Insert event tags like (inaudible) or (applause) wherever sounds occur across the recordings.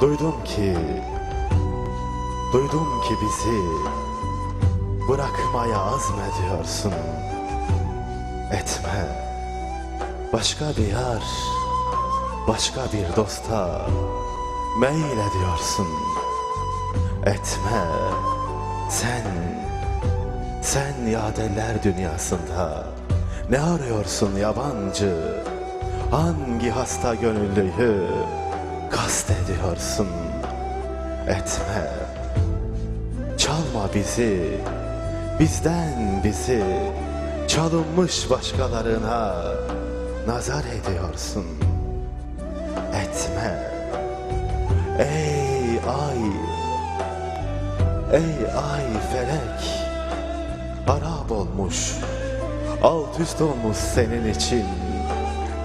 Duydum ki, duydum ki bizi bırakmaya azmediyorsun. Etme, başka bir yar, başka bir dosta meyil ediyorsun. Etme, sen, sen yadeller dünyasında ne arıyorsun yabancı? Hangi hasta gönüllüyü kast ediyorsun? Etme, çalma bizi, bizden bizi. Çalınmış başkalarına nazar ediyorsun. Etme, ey ay, ey ay felek, harap olmuş, alt üst olmuş senin için.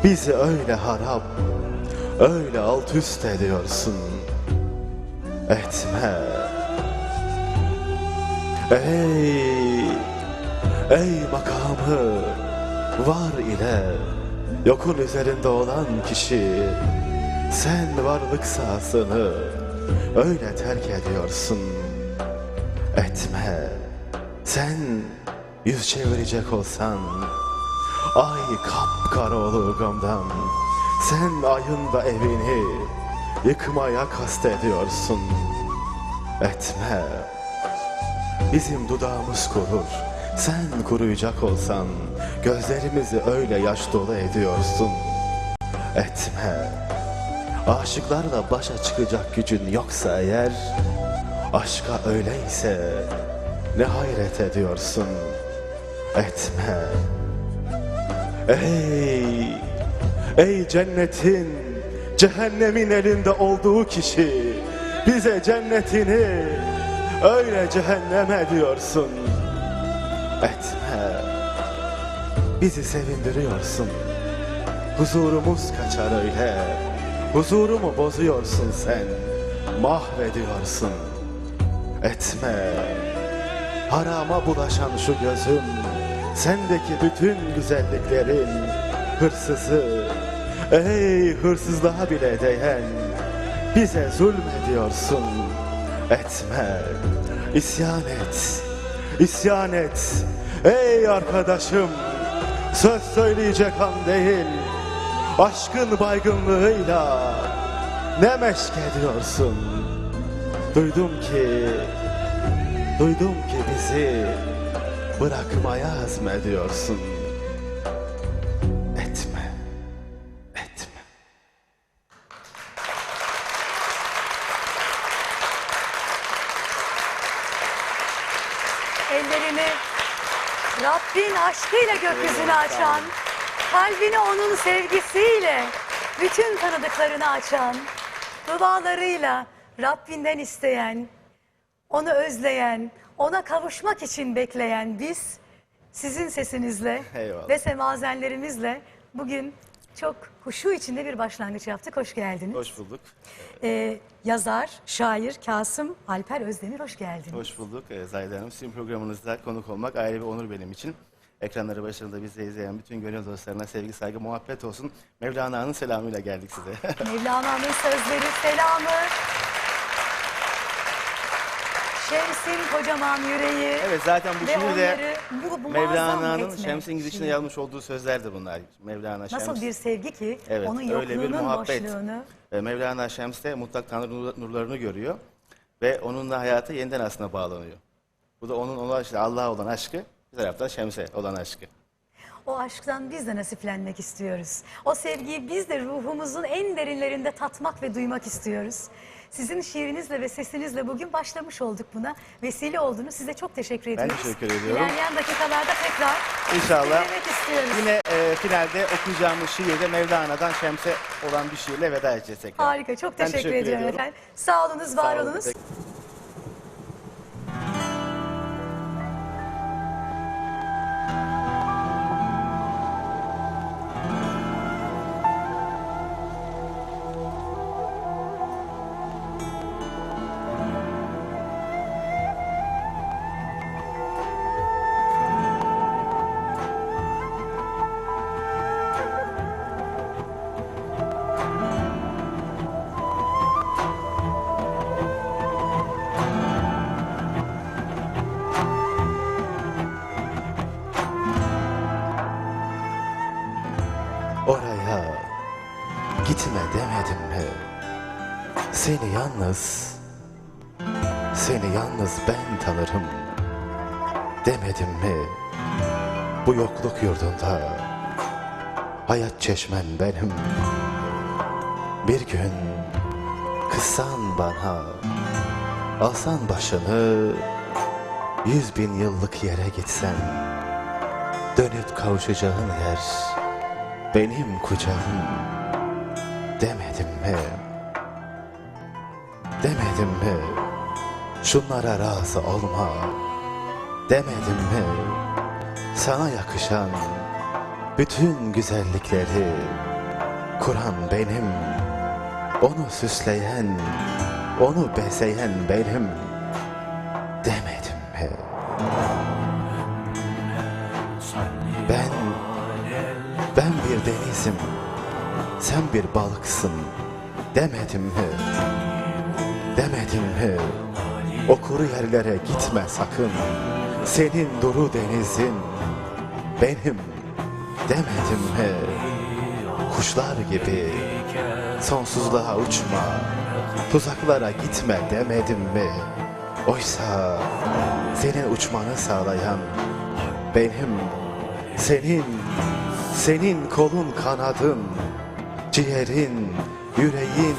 Bizi öyle harap, öyle alt üst ediyorsun. Etme. Ey, ey makamı var ile yokun üzerinde olan kişi sen varlık sahasını öyle terk ediyorsun. Etme. Sen yüz çevirecek olsan ay kapkara olur gamdan. Sen ayın da evini yıkmaya kast ediyorsun. Etme. Bizim dudağımız kurur. Sen kuruyacak olsan gözlerimizi öyle yaş dolu ediyorsun. Etme. Aşıklarla başa çıkacak gücün yoksa eğer aşka öyleyse ne hayret ediyorsun. Etme. Ey ey cennetin cehennemin elinde olduğu kişi bize cennetini öyle cehennem ediyorsun. Etme. Bizi sevindiriyorsun. Huzurumuz kaçar öyle. Huzurumu bozuyorsun sen. Mahvediyorsun. Etme. Harama bulaşan şu gözüm. Sendeki bütün güzelliklerin hırsızı. Ey hırsızlığa bile değen. Bize zulmediyorsun. Etme. İsyan et. İsyan et. Ey arkadaşım. Söz söyleyecek an değil. Aşkın baygınlığıyla ne meşk ediyorsun? Duydum ki, duydum ki bizi bırakmaya azmediyorsun. Rabbin aşkıyla gökyüzünü açan, kalbini onun sevgisiyle bütün tanıdıklarını açan, dualarıyla Rabbinden isteyen, onu özleyen, ona kavuşmak için bekleyen biz sizin sesinizle Eyvallah. ve semazenlerimizle bugün çok huşu içinde bir başlangıç yaptık. Hoş geldiniz. Hoş bulduk. Ee, yazar, şair Kasım Alper Özdemir hoş geldiniz. Hoş bulduk ee, Zahide Hanım. Sizin programınızda konuk olmak ayrı bir onur benim için. Ekranları başında bizi izleyen bütün gönül dostlarına sevgi, saygı, muhabbet olsun. Mevlana'nın selamıyla geldik size. (laughs) Mevlana'nın sözleri, selamı. Şems'in kocaman yüreği. evet zaten bu Ve şiir de onları bu, bu Mevlana'nın Şems'in gidişine yazmış olduğu sözlerdi bunlar. Mevlana Şems. Nasıl bir sevgi ki Evet, onun öyle bir yokluğunun muhabbet. boşluğunu. Ve Mevlana Şems de mutlak Tanrı nur- nurlarını görüyor. Ve onunla hayata yeniden aslında bağlanıyor. Bu da onun ona işte Allah'a olan aşkı, bir taraftan Şems'e olan aşkı. O aşktan biz de nasiplenmek istiyoruz. O sevgiyi biz de ruhumuzun en derinlerinde tatmak ve duymak istiyoruz. Sizin şiirinizle ve sesinizle bugün başlamış olduk buna. Vesile olduğunu size çok teşekkür ediyoruz. teşekkür ediyorum. İlerleyen dakikalarda tekrar İnşallah istiyoruz. Yine e, finalde okuyacağımız şiirde Mevlana'dan Şems'e olan bir şiirle veda edeceğiz tekrar. Harika, çok Ben teşekkür, teşekkür ediyorum ediyorum. efendim. Sağ olunuz, var Sağ olun. olunuz. Seni yalnız, seni yalnız ben tanırım demedim mi? Bu yokluk yurdunda hayat çeşmen benim. Bir gün kıssan bana, alsan başını, yüz bin yıllık yere gitsen, dönüp kavuşacağın yer benim kucağım demedim mi? Demedim mi? Şunlara razı olma demedim mi? Sana yakışan bütün güzellikleri kuran benim. Onu süsleyen, onu bezeyen benim demedim mi? Ben, ben bir denizim, sen bir balıksın demedim mi? Demedim mi? O kuru yerlere gitme sakın. Senin duru denizin benim demedim mi? Kuşlar gibi sonsuzluğa uçma. Tuzaklara gitme demedim mi? Oysa senin uçmanı sağlayan benim, senin, senin kolun kanadın, ciğerin, yüreğin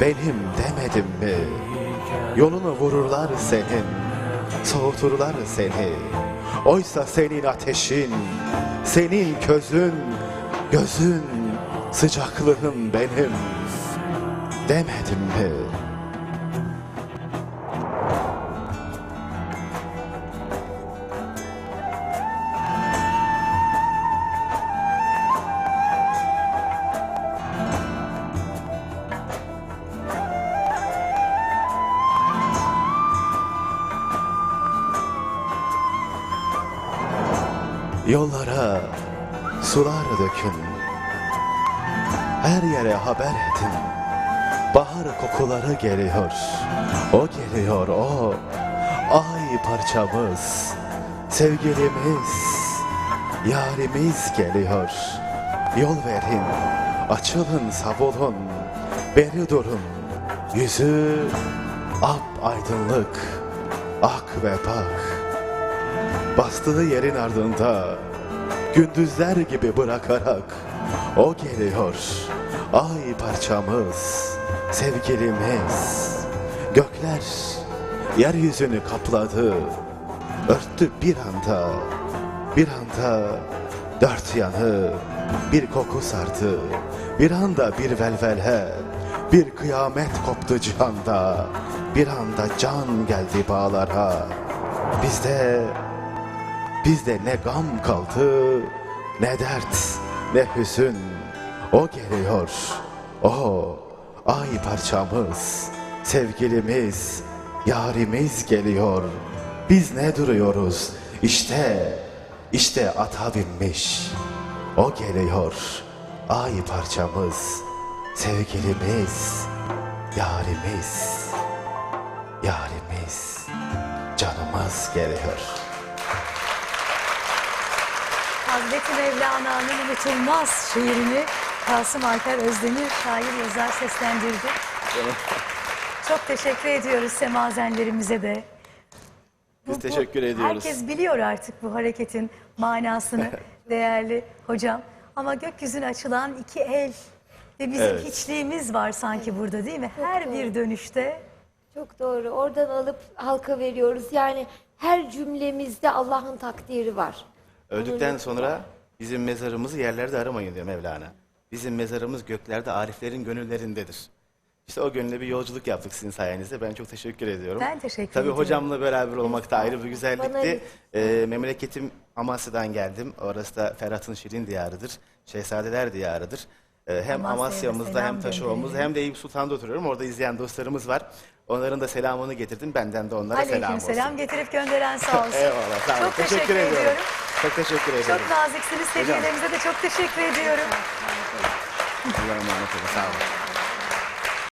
benim demedim mi? Yolunu vururlar senin, soğuturlar seni. Oysa senin ateşin, senin közün, gözün, sıcaklığın benim demedim mi? Yollara sular dökün. Her yere haber edin. Bahar kokuları geliyor. O geliyor o. Ay parçamız. Sevgilimiz. Yarimiz geliyor. Yol verin. Açılın savulun. Beri durun. Yüzü ap aydınlık. Ak ve bak. Bastığı yerin ardında gündüzler gibi bırakarak o geliyor. Ay parçamız, sevgilimiz. Gökler yeryüzünü kapladı. Örttü bir anda, bir anda dört yanı bir koku sardı. Bir anda bir velvele, bir kıyamet koptu cihanda. Bir anda can geldi bağlara. Bizde Bizde ne gam kaldı, ne dert, ne hüzün. O geliyor, o ay parçamız, sevgilimiz, yarimiz geliyor. Biz ne duruyoruz? İşte, işte ata binmiş. O geliyor, ay parçamız, sevgilimiz, yarimiz, yarimiz, canımız geliyor. Hazreti Mevlana'nın unutulmaz şiirini Kasım Alper Özdemir şair yazar seslendirdi. Çok teşekkür ediyoruz semazenlerimize de. Biz teşekkür ediyoruz. Herkes biliyor artık bu hareketin manasını (laughs) değerli hocam. Ama gökyüzüne açılan iki el ve bizim Evet. hiçliğimiz var sanki burada değil mi? Her bir dönüşte Çok doğru. Oradan alıp halka veriyoruz. Yani her cümlemizde Allah'ın takdiri var. Öldükten sonra bizim mezarımızı yerlerde aramayın diyor Mevlana. Bizim mezarımız göklerde ariflerin gönüllerindedir. İşte o gönülle bir yolculuk yaptık sizin sayenizde. Ben çok teşekkür ediyorum. Ben teşekkür Tabii hocamla beraber olmak da ayrı bir Bana güzellikti. Ee, memleketim Amasya'dan geldim. Orası da Ferhat'ın şirin diyarıdır. Şehzadeler diyarıdır. Ee, hem Amasya'mızda selam hem Taşova'mızda hem de Eyüp Sultan'da oturuyorum. Orada izleyen dostlarımız var. Onların da selamını getirdim. Benden de onlara selam aleyküm olsun. selam getirip gönderen sağ olsun. (laughs) Eyvallah. Sağ olun. Çok teşekkür, ediyorum. ediyorum. Çok teşekkür ederim. Çok naziksiniz. Hediyelerinize de çok teşekkür ediyorum. Allah'a emanet olun. Sağ olun.